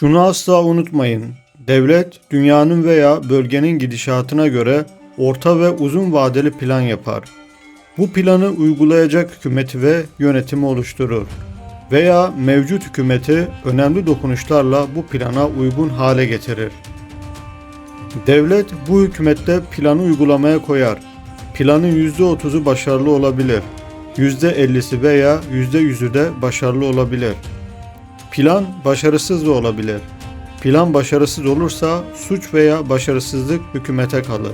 Şunu asla unutmayın. Devlet dünyanın veya bölgenin gidişatına göre orta ve uzun vadeli plan yapar. Bu planı uygulayacak hükümeti ve yönetimi oluşturur. Veya mevcut hükümeti önemli dokunuşlarla bu plana uygun hale getirir. Devlet bu hükümette planı uygulamaya koyar. Planın %30'u başarılı olabilir. %50'si veya %100'ü de başarılı olabilir. Plan başarısız da olabilir. Plan başarısız olursa suç veya başarısızlık hükümete kalır.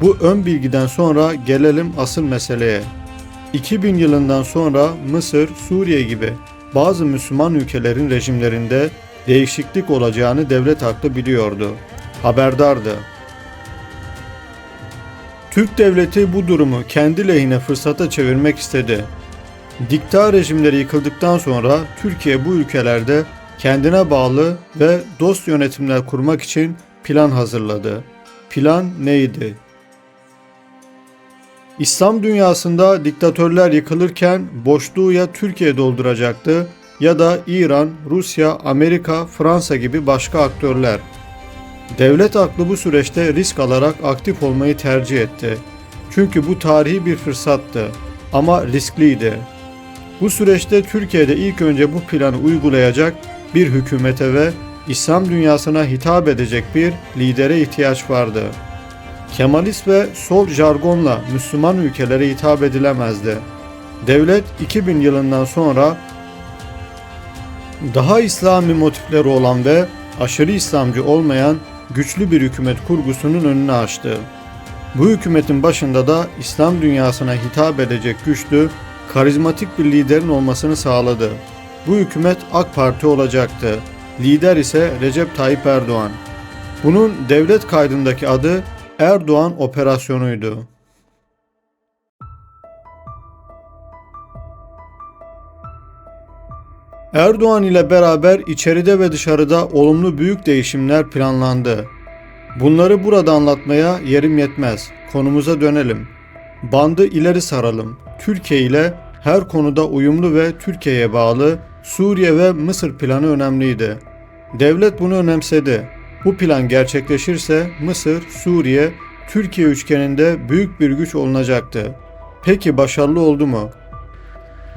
Bu ön bilgiden sonra gelelim asıl meseleye. 2000 yılından sonra Mısır, Suriye gibi bazı Müslüman ülkelerin rejimlerinde değişiklik olacağını devlet aklı biliyordu. Haberdardı. Türk devleti bu durumu kendi lehine fırsata çevirmek istedi. Dikta rejimleri yıkıldıktan sonra Türkiye bu ülkelerde kendine bağlı ve dost yönetimler kurmak için plan hazırladı. Plan neydi? İslam dünyasında diktatörler yıkılırken boşluğu ya Türkiye dolduracaktı ya da İran, Rusya, Amerika, Fransa gibi başka aktörler. Devlet aklı bu süreçte risk alarak aktif olmayı tercih etti. Çünkü bu tarihi bir fırsattı ama riskliydi. Bu süreçte Türkiye'de ilk önce bu planı uygulayacak bir hükümete ve İslam dünyasına hitap edecek bir lidere ihtiyaç vardı. Kemalist ve sol jargonla Müslüman ülkelere hitap edilemezdi. Devlet 2000 yılından sonra daha İslami motifleri olan ve aşırı İslamcı olmayan güçlü bir hükümet kurgusunun önünü açtı. Bu hükümetin başında da İslam dünyasına hitap edecek güçlü, karizmatik bir liderin olmasını sağladı. Bu hükümet AK Parti olacaktı. Lider ise Recep Tayyip Erdoğan. Bunun devlet kaydındaki adı Erdoğan operasyonuydu. Erdoğan ile beraber içeride ve dışarıda olumlu büyük değişimler planlandı. Bunları burada anlatmaya yerim yetmez. Konumuza dönelim. Bandı ileri saralım. Türkiye ile her konuda uyumlu ve Türkiye'ye bağlı Suriye ve Mısır planı önemliydi. Devlet bunu önemsedi. Bu plan gerçekleşirse Mısır, Suriye, Türkiye üçgeninde büyük bir güç olunacaktı. Peki başarılı oldu mu?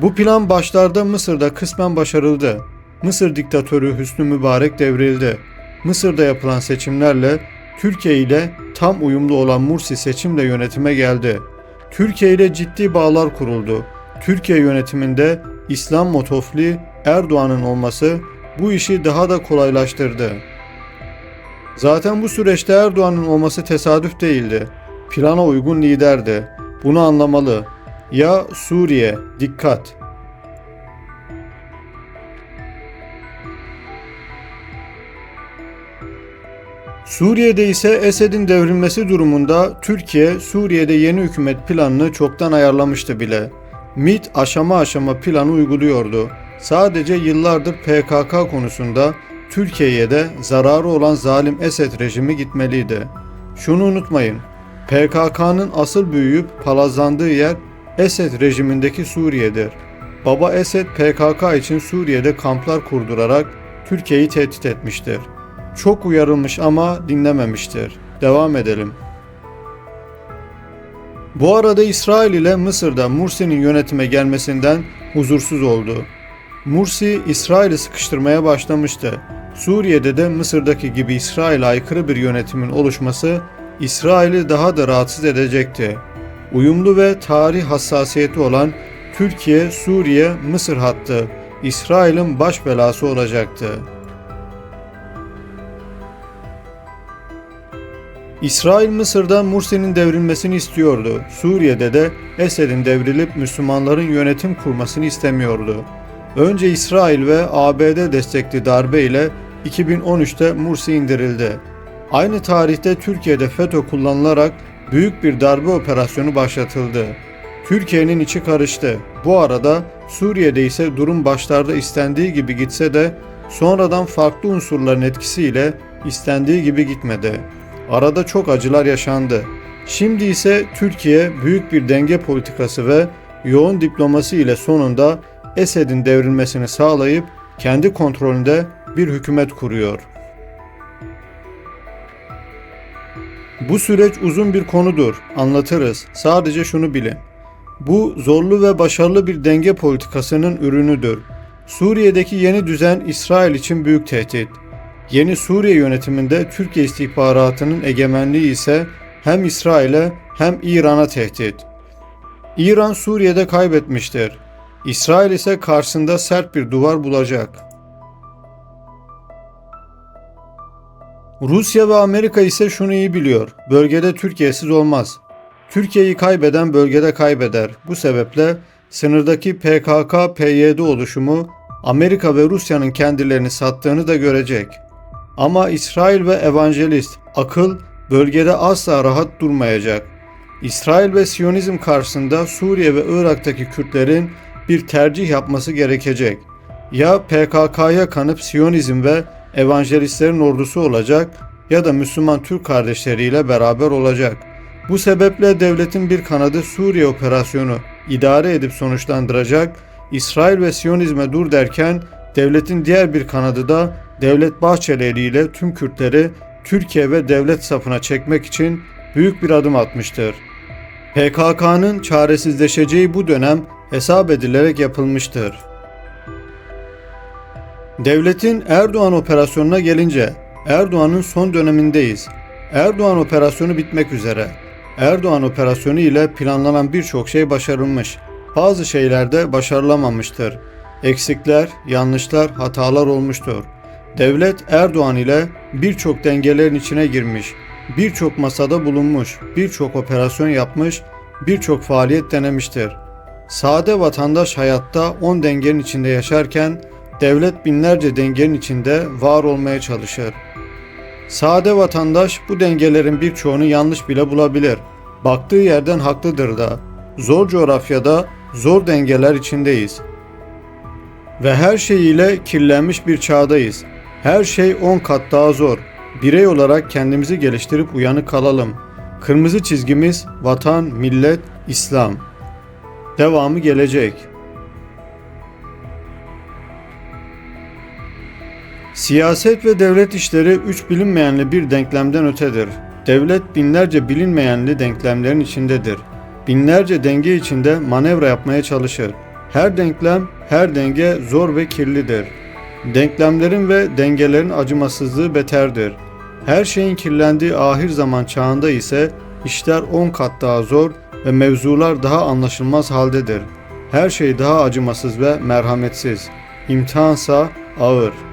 Bu plan başlarda Mısır'da kısmen başarıldı. Mısır diktatörü Hüsnü Mübarek devrildi. Mısır'da yapılan seçimlerle Türkiye ile tam uyumlu olan Mursi seçimle yönetime geldi. Türkiye ile ciddi bağlar kuruldu. Türkiye yönetiminde İslam motofli Erdoğan'ın olması bu işi daha da kolaylaştırdı. Zaten bu süreçte Erdoğan'ın olması tesadüf değildi. Plana uygun liderdi. Bunu anlamalı. Ya Suriye, dikkat. Suriye'de ise Esed'in devrilmesi durumunda Türkiye Suriye'de yeni hükümet planını çoktan ayarlamıştı bile. MİT aşama aşama planı uyguluyordu. Sadece yıllardır PKK konusunda Türkiye'ye de zararı olan zalim Esed rejimi gitmeliydi. Şunu unutmayın, PKK'nın asıl büyüyüp palazlandığı yer Esed rejimindeki Suriye'dir. Baba Esed PKK için Suriye'de kamplar kurdurarak Türkiye'yi tehdit etmiştir. Çok uyarılmış ama dinlememiştir. Devam edelim. Bu arada İsrail ile Mısır'da Mursi'nin yönetime gelmesinden huzursuz oldu. Mursi İsrail'i sıkıştırmaya başlamıştı. Suriye'de de Mısır'daki gibi İsrail'e aykırı bir yönetimin oluşması İsrail'i daha da rahatsız edecekti. Uyumlu ve tarih hassasiyeti olan Türkiye, Suriye, Mısır hattı İsrail'in baş belası olacaktı. İsrail Mısır'da Mursi'nin devrilmesini istiyordu. Suriye'de de Esed'in devrilip Müslümanların yönetim kurmasını istemiyordu. Önce İsrail ve ABD destekli darbe ile 2013'te Mursi indirildi. Aynı tarihte Türkiye'de FETÖ kullanılarak büyük bir darbe operasyonu başlatıldı. Türkiye'nin içi karıştı. Bu arada Suriye'de ise durum başlarda istendiği gibi gitse de sonradan farklı unsurların etkisiyle istendiği gibi gitmedi. Arada çok acılar yaşandı. Şimdi ise Türkiye büyük bir denge politikası ve yoğun diplomasi ile sonunda Esed'in devrilmesini sağlayıp kendi kontrolünde bir hükümet kuruyor. Bu süreç uzun bir konudur. Anlatırız. Sadece şunu bilin. Bu zorlu ve başarılı bir denge politikasının ürünüdür. Suriye'deki yeni düzen İsrail için büyük tehdit. Yeni Suriye yönetiminde Türkiye istihbaratının egemenliği ise hem İsrail'e hem İran'a tehdit. İran Suriye'de kaybetmiştir. İsrail ise karşısında sert bir duvar bulacak. Rusya ve Amerika ise şunu iyi biliyor. Bölgede Türkiye'siz olmaz. Türkiye'yi kaybeden bölgede kaybeder. Bu sebeple sınırdaki PKK-PYD oluşumu Amerika ve Rusya'nın kendilerini sattığını da görecek. Ama İsrail ve evangelist akıl bölgede asla rahat durmayacak. İsrail ve Siyonizm karşısında Suriye ve Irak'taki Kürtlerin bir tercih yapması gerekecek. Ya PKK'ya kanıp Siyonizm ve evangelistlerin ordusu olacak ya da Müslüman Türk kardeşleriyle beraber olacak. Bu sebeple devletin bir kanadı Suriye operasyonu idare edip sonuçlandıracak, İsrail ve Siyonizme dur derken devletin diğer bir kanadı da Devlet Bahçeli ile tüm Kürtleri Türkiye ve devlet safına çekmek için büyük bir adım atmıştır. PKK'nın çaresizleşeceği bu dönem hesap edilerek yapılmıştır. Devletin Erdoğan operasyonuna gelince Erdoğan'ın son dönemindeyiz. Erdoğan operasyonu bitmek üzere. Erdoğan operasyonu ile planlanan birçok şey başarılmış. Bazı şeyler de başarılamamıştır. Eksikler, yanlışlar, hatalar olmuştur. Devlet Erdoğan ile birçok dengelerin içine girmiş, birçok masada bulunmuş, birçok operasyon yapmış, birçok faaliyet denemiştir. Sade vatandaş hayatta 10 dengenin içinde yaşarken devlet binlerce dengenin içinde var olmaya çalışır. Sade vatandaş bu dengelerin birçoğunu yanlış bile bulabilir. Baktığı yerden haklıdır da. Zor coğrafyada zor dengeler içindeyiz. Ve her şeyiyle kirlenmiş bir çağdayız. Her şey 10 kat daha zor. Birey olarak kendimizi geliştirip uyanık kalalım. Kırmızı çizgimiz vatan, millet, İslam. Devamı gelecek. Siyaset ve devlet işleri üç bilinmeyenli bir denklemden ötedir. Devlet binlerce bilinmeyenli denklemlerin içindedir. Binlerce denge içinde manevra yapmaya çalışır. Her denklem, her denge zor ve kirlidir. Denklemlerin ve dengelerin acımasızlığı beterdir. Her şeyin kirlendiği ahir zaman çağında ise işler 10 kat daha zor ve mevzular daha anlaşılmaz haldedir. Her şey daha acımasız ve merhametsiz. İmtihansa ağır.''